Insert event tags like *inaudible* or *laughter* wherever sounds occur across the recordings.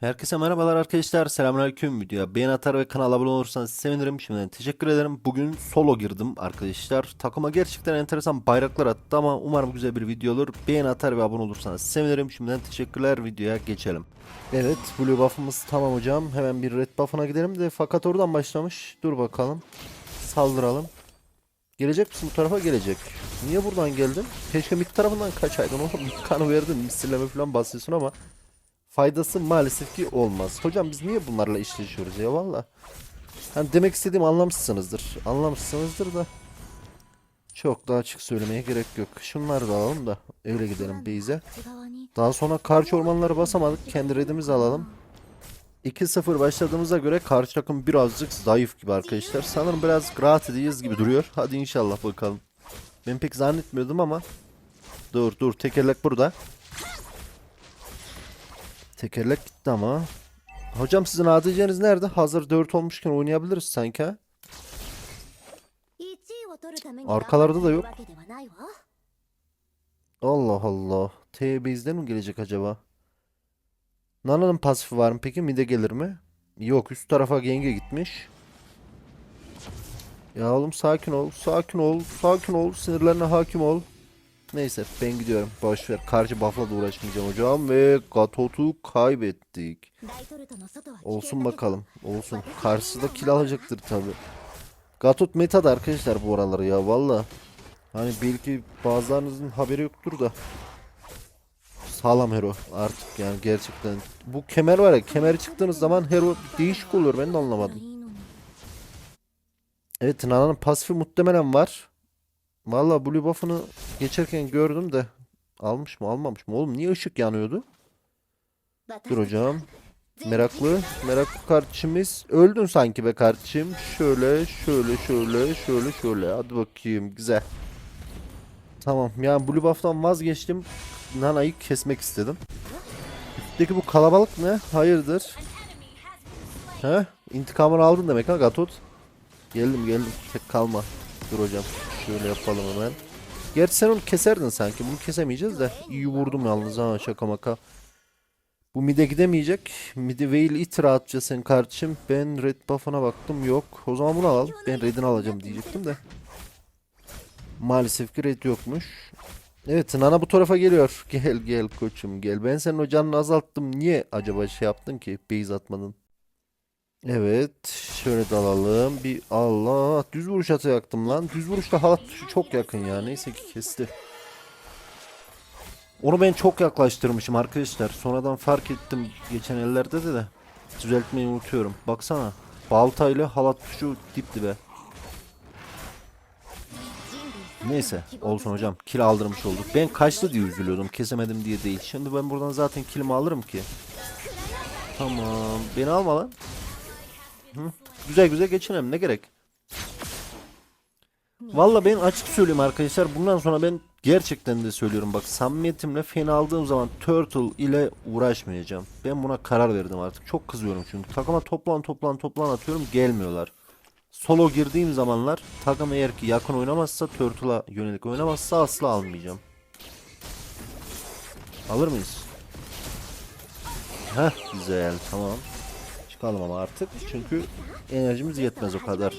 Herkese merhabalar arkadaşlar. Selamünaleyküm. Videoya beğen atar ve kanala abone olursanız sevinirim. Şimdiden teşekkür ederim. Bugün solo girdim arkadaşlar. Takıma gerçekten enteresan bayraklar attı ama umarım güzel bir video olur. Beğen atar ve abone olursanız sevinirim. Şimdiden teşekkürler. Videoya geçelim. Evet, blue buff'ımız tamam hocam. Hemen bir red buff'ına gidelim de fakat oradan başlamış. Dur bakalım. Saldıralım. Gelecek misin bu tarafa? Gelecek. Niye buradan geldin? Keşke mid tarafından kaçaydın oğlum. *laughs* Kanı verdin. Misilleme falan basıyorsun ama faydası maalesef ki olmaz. Hocam biz niye bunlarla işleşiyoruz ya valla. Hani demek istediğim anlamışsınızdır. Anlamışsınızdır da. Çok daha açık söylemeye gerek yok. Şunları da alalım da öyle gidelim Beyze. Daha sonra karşı ormanları basamadık. Kendi redimizi alalım. 2-0 başladığımıza göre karşı takım birazcık zayıf gibi arkadaşlar. Sanırım biraz rahat edeceğiz gibi duruyor. Hadi inşallah bakalım. Ben pek zannetmiyordum ama. Dur dur tekerlek burada. Tekerlek gitti ama. Hocam sizin ADC'niz nerede? Hazır 4 olmuşken oynayabiliriz sanki. Arkalarda da yok. Allah Allah. T base'den mi gelecek acaba? Nana'nın pasifi var mı peki? Mide gelir mi? Yok üst tarafa genge gitmiş. Ya oğlum sakin ol. Sakin ol. Sakin ol. Sinirlerine hakim ol. Neyse ben gidiyorum. Boş ver. Karşı buff'la da uğraşmayacağım hocam. Ve Gatot'u kaybettik. Olsun bakalım. Olsun. Karşıda kill alacaktır tabi. Gatot meta'da arkadaşlar bu araları ya valla. Hani belki bazılarınızın haberi yoktur da. Sağlam hero artık yani gerçekten. Bu kemer var ya kemeri çıktığınız zaman hero değişik oluyor ben de anlamadım. Evet Nana'nın pasifi muhtemelen var. Valla blue buff'ını geçerken gördüm de. Almış mı almamış mı? Oğlum niye ışık yanıyordu? Dur hocam. Meraklı. Meraklı kardeşimiz. Öldün sanki be kardeşim. Şöyle şöyle şöyle şöyle şöyle. Hadi bakayım. Güzel. Tamam. Yani blue buff'tan vazgeçtim. Nana'yı kesmek istedim. Üstteki bu kalabalık ne? Hayırdır? He? İntikamını aldın demek ha Gatot. Geldim geldim. Tek kalma. Dur hocam. Şöyle yapalım hemen. Gerçi sen onu keserdin sanki. Bunu kesemeyeceğiz de. İyi vurdum yalnız ha şaka maka. Bu mide gidemeyecek. Midi Veil itira atacağız sen kardeşim. Ben red buff'ına baktım. Yok. O zaman bunu alalım. Ben red'ini alacağım diyecektim de. Maalesef ki red yokmuş. Evet Nana bu tarafa geliyor. *laughs* Gel gel koçum gel. Ben senin o canını azalttım. Niye acaba şey yaptın ki? Base atmadın. Evet. Şöyle dalalım. Bir Allah. Düz vuruş atacaktım lan. Düz vuruşta halat tuşu çok yakın ya. Neyse ki kesti. Onu ben çok yaklaştırmışım arkadaşlar. Sonradan fark ettim geçen ellerde de de. Düzeltmeyi unutuyorum. Baksana. Baltayla halat tuşu dip dibe. Neyse olsun hocam. Kill aldırmış olduk. Ben kaçtı diye üzülüyordum. Kesemedim diye değil. Şimdi ben buradan zaten killimi alırım ki. Tamam. Beni alma lan. Hı. Güzel güzel geçinelim. Ne gerek? Valla ben açık söyleyeyim arkadaşlar. Bundan sonra ben gerçekten de söylüyorum. Bak samimiyetimle fen aldığım zaman Turtle ile uğraşmayacağım. Ben buna karar verdim artık. Çok kızıyorum çünkü. Takıma toplan toplan toplan atıyorum. Gelmiyorlar. Solo girdiğim zamanlar takım eğer ki yakın oynamazsa Turtle'a yönelik oynamazsa asla almayacağım. Alır mıyız? Heh güzel tamam. Çıkalım ama artık çünkü enerjimiz yetmez o kadar.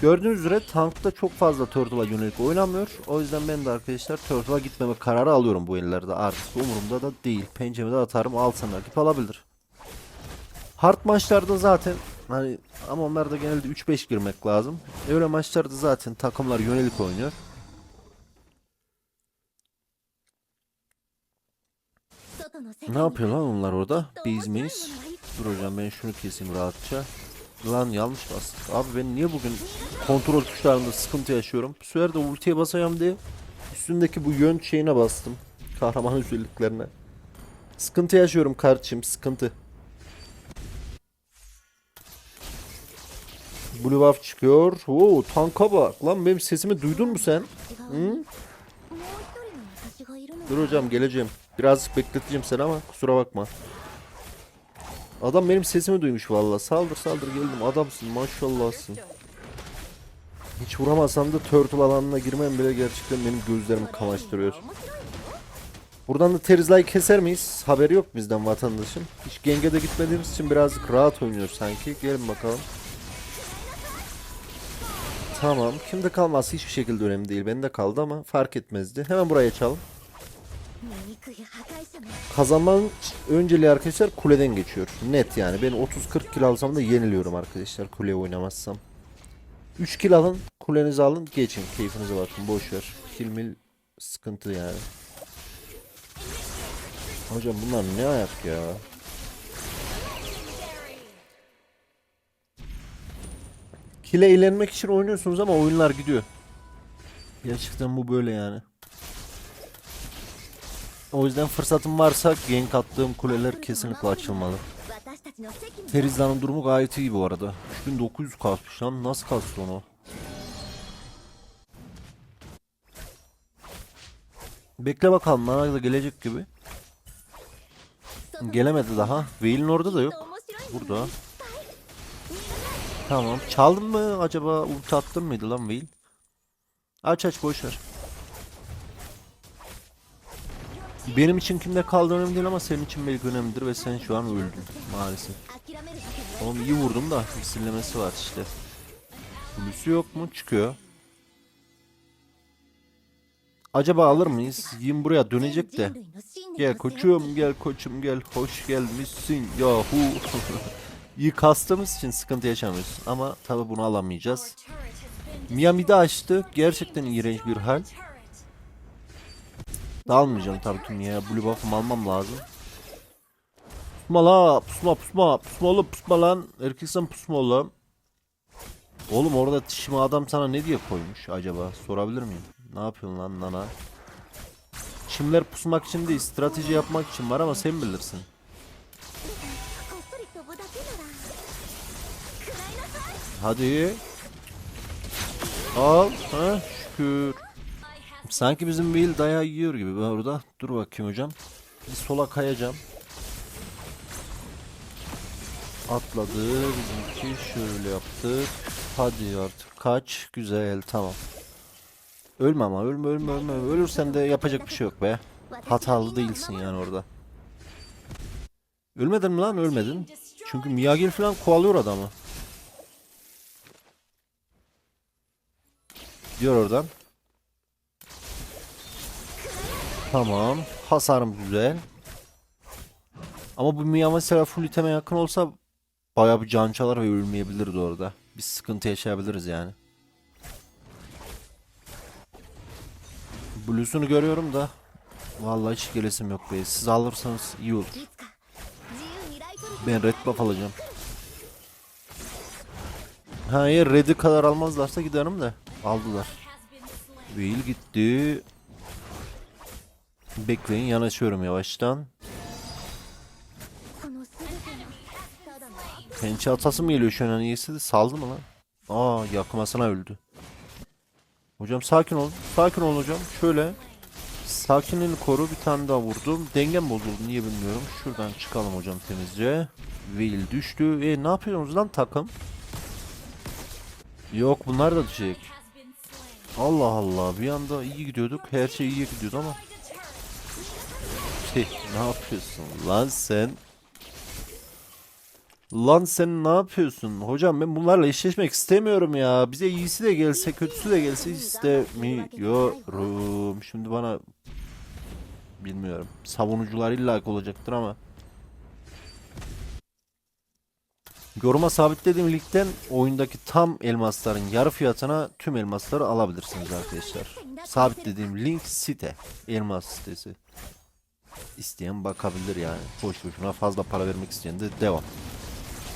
Gördüğünüz üzere tankta çok fazla Turtle'a yönelik oynamıyor. O yüzden ben de arkadaşlar Turtle'a gitmeme kararı alıyorum bu ellerde artık. Umurumda da değil. Pençemi de atarım alsın rakip alabilir. Hard maçlarda zaten hani ama onlarda genelde 3-5 girmek lazım. Öyle maçlarda zaten takımlar yönelik oynuyor. Ne yapıyor lan onlar orada? Biz miyiz? Dur hocam ben şunu keseyim rahatça. Lan yanlış bastık. Abi ben niye bugün kontrol tuşlarında sıkıntı yaşıyorum? Bu sefer de ultiye basacağım diye üstündeki bu yön şeyine bastım. Kahraman özelliklerine. Sıkıntı yaşıyorum kardeşim sıkıntı. Blue buff çıkıyor. Oo tanka bak. Lan benim sesimi duydun mu sen? Hı? Dur hocam geleceğim. Birazcık bekleteceğim seni ama kusura bakma. Adam benim sesimi duymuş vallahi. Saldır saldır geldim. Adamsın maşallahsın. Hiç vuramasam da turtle alanına girmem bile gerçekten benim gözlerimi kamaştırıyor. Buradan da Terizla'yı keser miyiz? Haberi yok bizden vatandaşın. Hiç Genge'de gitmediğimiz için birazcık rahat oynuyor sanki. Gelin bakalım. Tamam. Kimde kalması hiçbir şekilde önemli değil. Bende kaldı ama fark etmezdi. Hemen buraya açalım. Kazanmanın önceliği arkadaşlar kuleden geçiyor. Net yani. Ben 30-40 kilo alsam da yeniliyorum arkadaşlar kule oynamazsam. 3 kilo alın. Kulenizi alın. Geçin. Keyfinize bakın. Boşver. Kill mil sıkıntı yani. Hocam bunlar ne ayak ya. Kile eğlenmek için oynuyorsunuz ama oyunlar gidiyor. Gerçekten bu böyle yani. O yüzden fırsatım varsa gank attığım kuleler kesinlikle açılmalı. Feriza'nın durumu gayet iyi bu arada. 3900 kasmış lan. Nasıl kastı onu? Bekle bakalım Nana da gelecek gibi. Gelemedi daha. Veil'in orada da yok. Burada. Tamam. Çaldım mı acaba? Ulti attım mıydı lan Veil? Aç aç boşver. Benim için kimde kaldı önemli değil ama senin için belki önemlidir ve sen şu an öldün maalesef. Oğlum iyi vurdum da misillemesi var işte. Büyüsü yok mu? Çıkıyor. Acaba alır mıyız? Yim buraya dönecek de. Gel koçum gel koçum gel hoş gelmişsin yahu. *laughs* iyi kastığımız için sıkıntı yaşamıyorsun ama tabi bunu alamayacağız. Miami'de açtı. Gerçekten iğrenç bir hal. Dalmayacağım tabii ki ya. Blue buff'ımı almam lazım. Pusma la pusma pusma pusma oğlum pusma lan. Erkeksen pusma oğlum. Oğlum orada şimdi adam sana ne diye koymuş acaba? Sorabilir miyim? Ne yapıyorsun lan nana? Çimler pusmak için değil strateji yapmak için var ama sen bilirsin. Hadi. Al. Ha, şükür. Sanki bizim Will dayağı yiyor gibi ben orada. Dur bakayım hocam. Bir sola kayacağım. Atladı. Bizimki şöyle yaptık. Hadi artık kaç. Güzel tamam. Ölme ama ölme ölme ölme. Ölürsen de yapacak bir şey yok be. Hatalı değilsin yani orada. Ölmedin mi lan? Ölmedin. Çünkü Miyagi falan kovalıyor adamı. Gidiyor oradan. Tamam. Hasarım güzel. Ama bu Miyama full iteme yakın olsa bayağı bir can çalar ve ölmeyebilirdi orada. Bir sıkıntı yaşayabiliriz yani. Blues'unu görüyorum da Vallahi hiç gelesim yok be. Siz alırsanız iyi olur. Ben red buff alacağım. Ha Hayır red'i kadar almazlarsa giderim de. Aldılar. Will gitti. Bekleyin yanaşıyorum yavaştan. Pençe atası mı geliyor şu an hani iyisi de saldı mı lan? Aa yakmasına öldü. Hocam sakin ol. Sakin ol hocam. Şöyle. Sakinliğini koru. Bir tane daha vurdum. Dengem bozuldu. Niye bilmiyorum. Şuradan çıkalım hocam temizce. Will düştü. E ne yapıyorsunuz lan takım? Yok bunlar da düşecek. Allah Allah. Bir anda iyi gidiyorduk. Her şey iyi gidiyordu ama. Yapıyorsun lan sen? Lan sen ne yapıyorsun? Hocam ben bunlarla eşleşmek istemiyorum ya. Bize iyisi de gelse, kötüsü de gelse istemiyorum. Şimdi bana bilmiyorum. Savunucular illa olacaktır ama. Yoruma sabitlediğim linkten oyundaki tam elmasların yarı fiyatına tüm elmasları alabilirsiniz arkadaşlar. Sabitlediğim link site. Elmas sitesi. İsteyen bakabilir yani. Boş boşuna fazla para vermek isteyen de devam.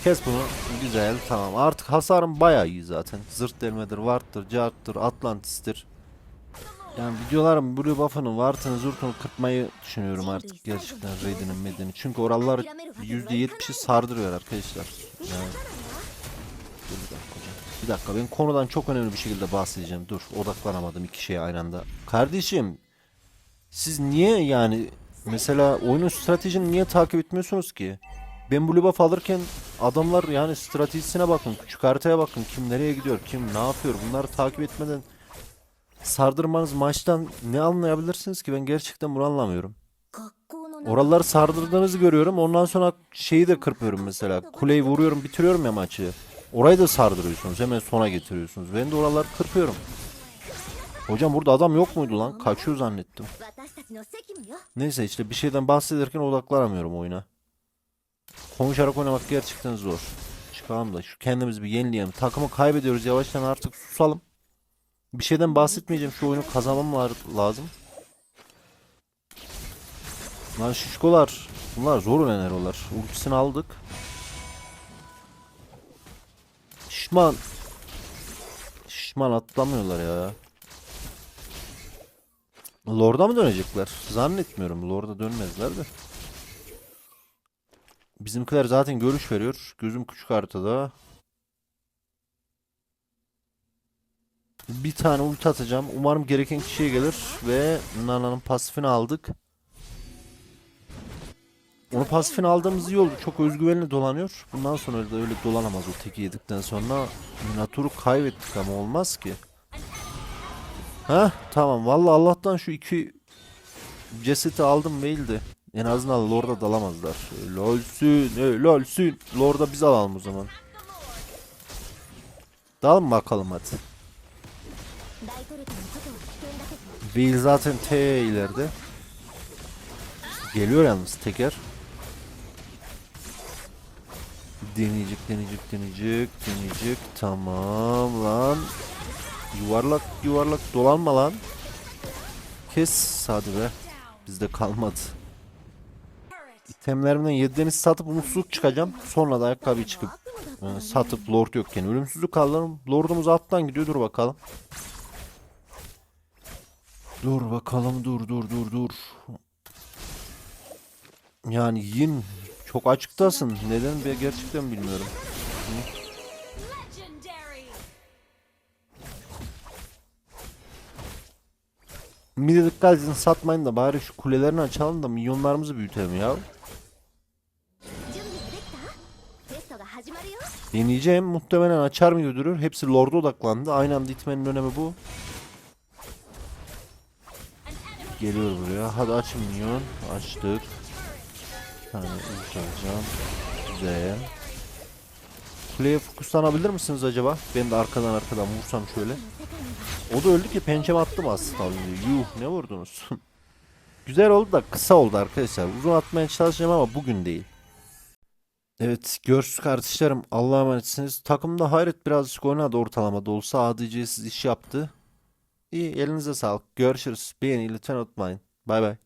Kes bunu. Güzel tamam. Artık hasarım bayağı iyi zaten. Zırt delmedir, Ward'dır, Jart'tır, Atlantis'tir. Yani videolarım Blue Buff'ının Ward'ını, Zurt'unu kırpmayı düşünüyorum artık gerçekten Raid'inin Medini. Çünkü oralar %70'i sardırıyor arkadaşlar. Yani. Dur bir dakika hocam. Bir dakika ben konudan çok önemli bir şekilde bahsedeceğim. Dur odaklanamadım iki şeye aynı anda. Kardeşim siz niye yani mesela oyunun stratejini niye takip etmiyorsunuz ki? Ben Blue Buff alırken adamlar yani stratejisine bakın, küçük haritaya bakın, kim nereye gidiyor, kim ne yapıyor bunları takip etmeden sardırmanız maçtan ne anlayabilirsiniz ki ben gerçekten bunu anlamıyorum. の Oraları sardırdığınızı görüyorum. Ondan sonra şeyi de kırpıyorum mesela. Kuleyi vuruyorum, bitiriyorum ya maçı. Orayı da sardırıyorsunuz. Hemen sona getiriyorsunuz. Ben de oraları kırpıyorum. Hocam burada adam yok muydu lan? Kaçıyor zannettim. Neyse işte bir şeyden bahsederken odaklanamıyorum oyuna. Konuşarak oynamak gerçekten zor. Çıkalım da şu kendimizi bir yenileyelim. Takımı kaybediyoruz yavaştan artık susalım. Bir şeyden bahsetmeyeceğim. Şu oyunu kazanmam lazım. Lan şişkolar. Bunlar zor oynanıyorlar. Ultisini aldık. Şişman. Şişman atlamıyorlar ya. Lord'a mı dönecekler? Zannetmiyorum. Lord'a dönmezler de. Bizimkiler zaten görüş veriyor. Gözüm küçük haritada. Bir tane ulti atacağım. Umarım gereken kişiye gelir. Ve Nana'nın pasifini aldık. Onu pasifini aldığımız iyi oldu. Çok özgüvenli dolanıyor. Bundan sonra öyle, öyle dolanamaz o teki yedikten sonra. Natur'u kaybettik ama olmaz ki. Ha tamam. Vallahi Allah'tan şu iki ceseti aldım değildi. En azından Lord'a dalamazlar. Lolsün, e, lolsün. Lord'a biz alalım o zaman. Dalın bakalım hadi. Will zaten T ileride. Geliyor yalnız teker. Deneyecek, deneyecek, deneyecek, deneyecek. Tamam lan. Yuvarlak yuvarlak dolanma lan. Kes hadi be. Bizde kalmadı. İtemlerimden 7 satıp umutsuzluk çıkacağım. Sonra da ayakkabıyı çıkıp e, satıp lord yokken ölümsüzlük alırım. Lordumuz alttan gidiyor dur bakalım. Dur bakalım dur dur dur dur. Yani yin çok açıktasın. Neden be gerçekten bilmiyorum. Hı? Middle Guys'ını satmayın da bari şu kulelerini açalım da milyonlarımızı büyütelim ya. Deneyeceğim. Muhtemelen açar mı götürür. Hepsi Lord'a odaklandı. Aynı anda itmenin önemi bu. Geliyor buraya. Hadi aç minyon. Açtık. Bir tane ult alacağım. Güzel. Kuleye fokuslanabilir misiniz acaba? Ben de arkadan arkadan vursam şöyle. O da öldü ki pençeme attım aslında. Yuh ne vurdunuz? *laughs* Güzel oldu da kısa oldu arkadaşlar. Uzun atmaya çalışacağım ama bugün değil. Evet görsün kardeşlerim Allah'a emanetsiniz. Takımda hayret birazcık oynadı ortalamada olsa ADC'siz iş yaptı. İyi elinize sağlık. Görüşürüz. Beğeni lütfen unutmayın. Bay bay.